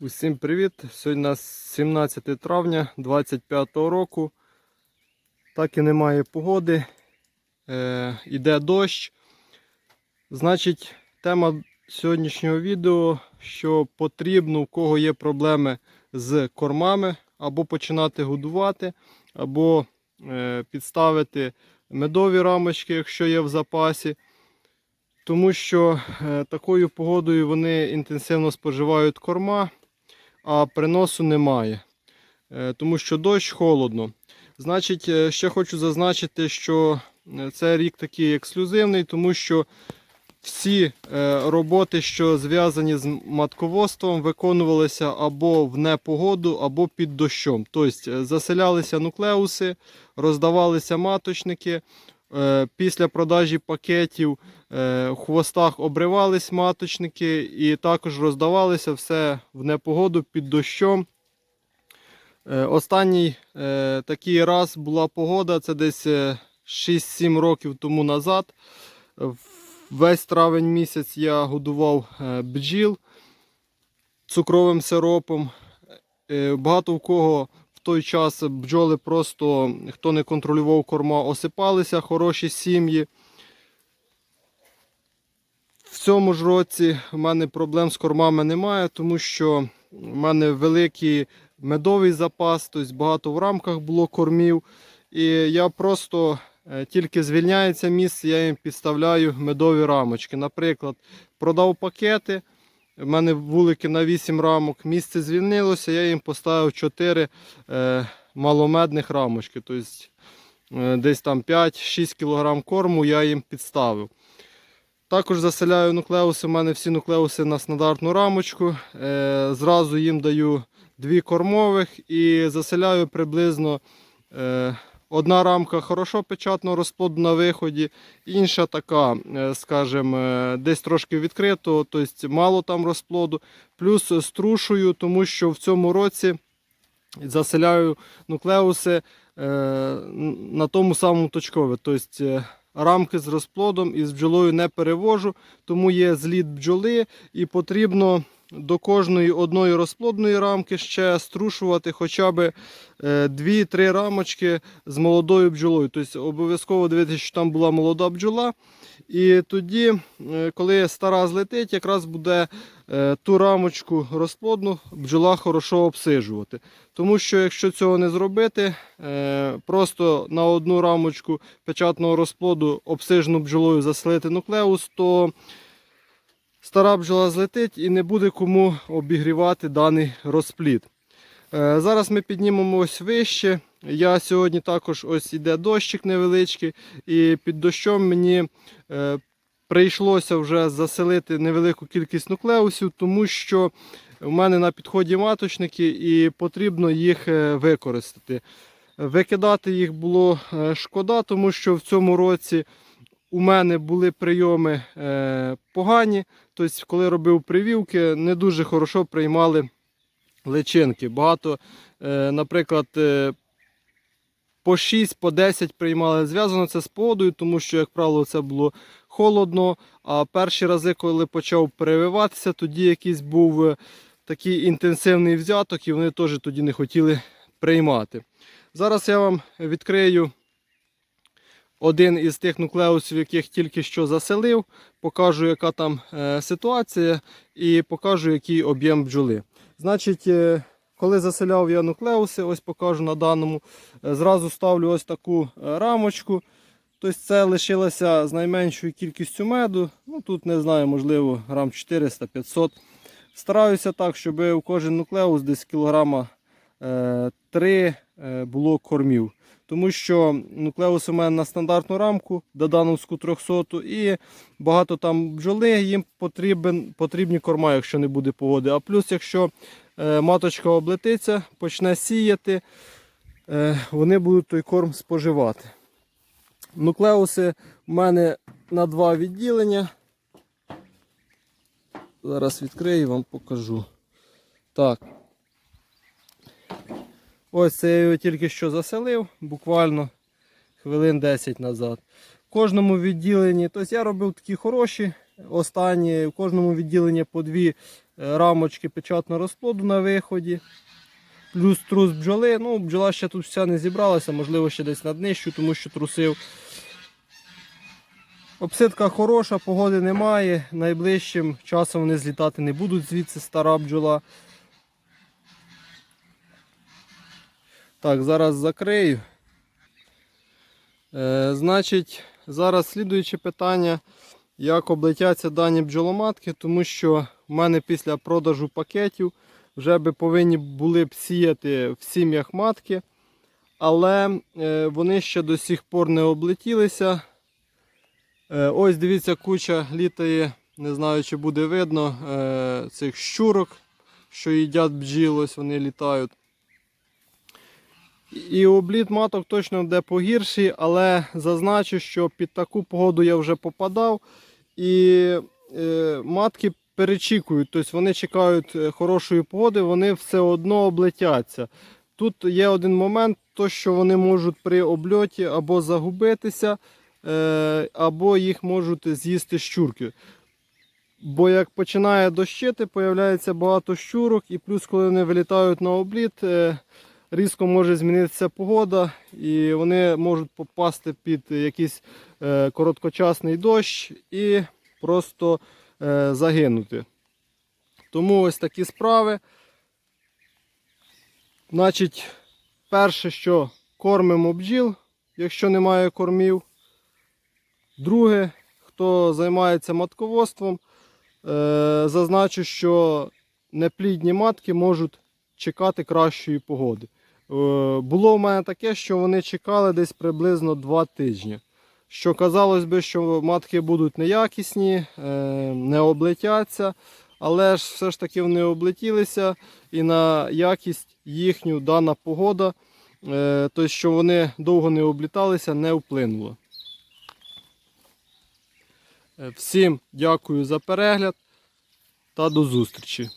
Усім привіт! Сьогодні у нас 17 травня 2025 року. Так і немає погоди. Е, іде дощ. Значить, тема сьогоднішнього відео, що потрібно, у кого є проблеми з кормами, або починати годувати, або е, підставити медові рамочки, якщо є в запасі. Тому що е, такою погодою вони інтенсивно споживають корма, а приносу немає. Е, тому що дощ холодно. Значить, е, ще хочу зазначити, що е, це рік такий ексклюзивний, тому що всі роботи, що зв'язані з матководством, виконувалися або в непогоду, або під дощом. Тобто заселялися нуклеуси, роздавалися маточники. Е, Після продажі пакетів е, в хвостах обривались маточники і також роздавалися все в непогоду під дощом. Е, Останній е, такий раз була погода, це десь е, 6-7 років тому назад. Весь травень місяць я годував е, бджіл цукровим сиропом. Е, Багато в кого той час бджоли просто, хто не контролював корма, осипалися, хороші сім'ї. В цьому ж році в мене проблем з кормами немає, тому що в мене великий медовий запас, тобто багато в рамках було кормів. І я просто е, тільки звільняється місце, я їм підставляю медові рамочки. Наприклад, продав пакети. В мене вулики на 8 рамок. Місце звільнилося, я їм поставив 4 е, маломедних рамочки. Тобто е, десь там 5-6 кг корму я їм підставив. Також заселяю нуклеуси. У мене всі нуклеуси на стандартну рамочку. Е, зразу їм даю дві кормових і заселяю приблизно одна рамка хорошо печатного розплоду на виході, інша така, е, скажімо, е, десь трошки відкрито, тобто мало там розплоду. Плюс струшую, тому що в цьому році заселяю нуклеуси е, на тому самому точкові. Тобто рамки з розплодом і з бджолою не перевожу, тому є зліт бджоли і потрібно до кожної одної розплодної рамки ще струшувати хоча б 2-3 рамочки з молодою бджолою. Тобто обов'язково дивитися, що там була молода бджола. І тоді, е, коли стара злетить, якраз буде е, ту рамочку розплодну бджола хорошо обсижувати. Тому що якщо цього не зробити, е, просто на одну рамочку печатного розплоду обсижену бджолою заселити нуклеус, то стара бджола злетить і не буде кому обігрівати даний розплід. Е, Зараз ми піднімемо ось вище. Я сьогодні також ось іде дощик невеличкий, і під дощом мені е, прийшлося вже заселити невелику кількість нуклеусів, тому що у мене на підході маточники і потрібно їх е, використати. Викидати їх було шкода, тому що в цьому році у мене були прийоми е, погані. Тобто, коли робив привівки, не дуже хорошо приймали личинки. Багато, е, наприклад, е, по 6, по 10 приймали. Зв'язано це з погодою, тому що, як правило, це було холодно. А перші рази, коли почав перевиватися, тоді якийсь був е, такий інтенсивний взяток, і вони теж тоді не хотіли приймати. Зараз я вам відкрию один із тих нуклеусів, яких тільки що заселив, покажу, яка там е, ситуація, і покажу, який об'єм бджоли. Значить, е, коли заселяв я нуклеуси, ось покажу на даному, е, зразу ставлю ось таку рамочку. Тобто це лишилося з найменшою кількістю меду. Ну Тут не знаю, можливо, грам 400-500. Стараюся так, щоб у кожен нуклеус десь кілограма е, 3 е, було кормів. Тому що нуклеус у мене на стандартну рамку, додановську 300 і багато там бджоли, їм потрібен, потрібні корма, якщо не буде погоди. А плюс, якщо е, маточка облетиться, почне сіяти, вони будуть той корм споживати. Нуклеуси у мене на два відділення. Зараз відкрию і вам покажу. Так. Ось це я його тільки що заселив, буквально хвилин 10 назад. В кожному відділенні, тобто я робив такі хороші, останні, в кожному відділенні по дві е, рамочки печатного розплоду на виході. Плюс трус бджоли. Ну, бджола ще тут вся не зібралася, можливо, ще десь наднищу, тому що трусив. Обсидка хороша, погоди немає. Найближчим часом вони злітати не будуть звідси стара бджола. Так, зараз закрию. Е, значить, зараз слідуюче питання, як облетяться дані бджоломатки, тому що в мене після продажу пакетів вже би повинні були б сіяти в сім'ях матки, але е, вони ще до сих пор не облетілися. Е, ось дивіться, куча літає, не знаю, чи буде видно е, цих щурок, що їдять бджіл, ось вони літають. І обліт маток точно буде погірший, але зазначу, що під таку погоду я вже попадав. І е, матки перечікують, тобто вони чекають е, хорошої погоди, вони все одно облетяться. Тут є один момент, то що вони можуть при обльоті або загубитися, е, або їх можуть з'їсти щурки. Бо як починає дощити, появляється багато щурок, і плюс, коли вони вилітають на обліт, різко може змінитися погода, і вони можуть попасти під якийсь е, короткочасний дощ і просто е, загинути. Тому ось такі справи. Значить, перше, що кормимо бджіл, якщо немає кормів. Друге, хто займається матководством, е, зазначу, що неплідні матки можуть чекати кращої погоди. Е, Було в мене таке, що вони чекали десь приблизно 2 тижні. Що казалось би, що матки будуть неякісні, е, не облетяться, але ж все ж таки вони облетілися і на якість їхню дана погода, тобто, що вони довго не обліталися, не вплинула. Е, Всім дякую за перегляд та до зустрічі!